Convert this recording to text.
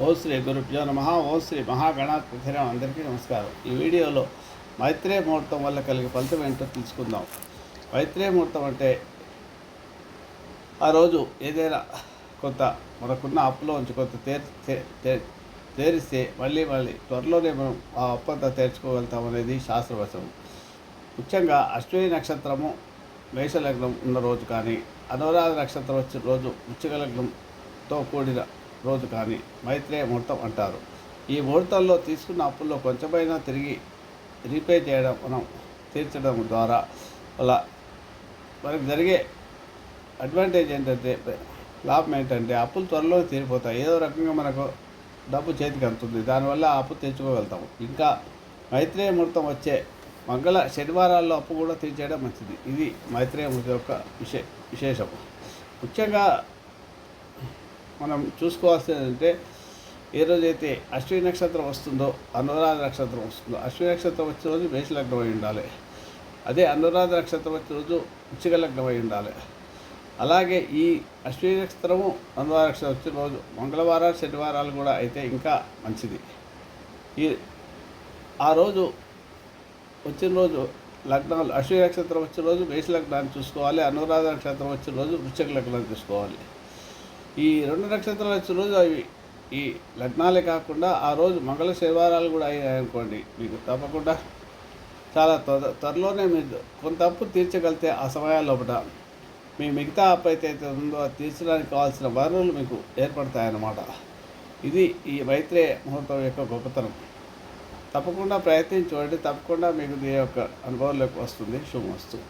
ఓ శ్రీ గురుభ్యో నమ. ఓ శ్రీ మహాగణాధిరం అందరికీ నమస్కారం. ఈ వీడియోలో మైత్రేయ ముహూర్తం వల్ల కలిగే ఫలితం ఏంటో తెలుసుకుందాం. మైత్రేయ ముహూర్తం అంటే ఆ రోజు ఏదైనా కొంత మనకున్న అప్పులో ఉంచి కొంత తేర్ తేరిస్తే మళ్ళీ మళ్ళీ త్వరలోనే మనం ఆ అప్పంతా తీర్చుకోగలుగుతాం అనేది శాస్త్రవశం ముఖ్యంగా అశ్విని నక్షత్రము మేషలగ్నం ఉన్న రోజు కానీ అనురాధ నక్షత్రం వచ్చిన రోజు వృశ్చిక లగ్నంతో కూడిన రోజు కానీ మైత్రేయ ముహూర్తం అంటారు. ఈ ముహూర్తంలో తీసుకున్న అప్పుల్లో కొంచెమైనా తిరిగి రీపే చేయడం మనం తీర్చడం ద్వారా అలా మనకు జరిగే అడ్వాంటేజ్ ఏంటంటే లాభం ఏంటంటే అప్పులు త్వరలో తీరిపోతాయి. ఏదో రకంగా మనకు డబ్బు చేతికి అందుతుంది. దానివల్ల అప్పు తెచ్చుకోగలుగుతాము ఇంకా మైత్రేయ ముహూర్తం వచ్చే మంగళ శనివారాల్లో అప్పు కూడా తీర్చేయడం మంచిది. ఇది మైత్రేయ ముహూర్తం యొక్క విశే విశేషం ముఖ్యంగా మనం చూసుకోవాల్సింది అంటే ఏ రోజైతే అశ్విని నక్షత్రం వస్తుందో అనురాధ నక్షత్రం వస్తుందో అశ్విని నక్షత్రం వచ్చిన రోజు మేషలగ్నం అయి ఉండాలి. అదే అనురాధ నక్షత్రం వచ్చిన రోజు ఉచ్చిక లగ్నం అయి ఉండాలి. అలాగే ఈ అశ్విని నక్షత్రము అనురాధ నక్షత్రం వచ్చిన రోజు మంగళవారాలు శనివారాలు కూడా అయితే ఇంకా మంచిది. ఈ ఆ రోజు వచ్చిన రోజు లగ్నాలు అశ్విని నక్షత్రం వచ్చిన రోజు మేష లగ్నాన్ని చూసుకోవాలి అనురాధ నక్షత్రం వచ్చిన రోజు వృశ్చిక లగ్నాన్ని చూసుకోవాలి. ఈ రెండు నక్షత్రాలు వచ్చిన రోజు అవి ఈ లగ్నాలే కాకుండా ఆ రోజు మంగళ శనివారాలు కూడా అయ్యాయి అనుకోండి. మీకు తప్పకుండా చాలా త్వర త్వరలోనే మీరు కొంత అప్పు తీర్చగలిగితే ఆ సమయాల లోపల మీ మిగతా అప్పు అయితే ఉందో అది తీర్చడానికి కావాల్సిన వనరులు మీకు ఏర్పడతాయన్నమాట. ఇది ఈ మైత్రే ముహూర్తం యొక్క గొప్పతనం. తప్పకుండా ప్రయత్నించి చూడండి. తప్పకుండా మీకు దీని యొక్క అనుభవంలోకి వస్తుంది. శుభం వస్తుంది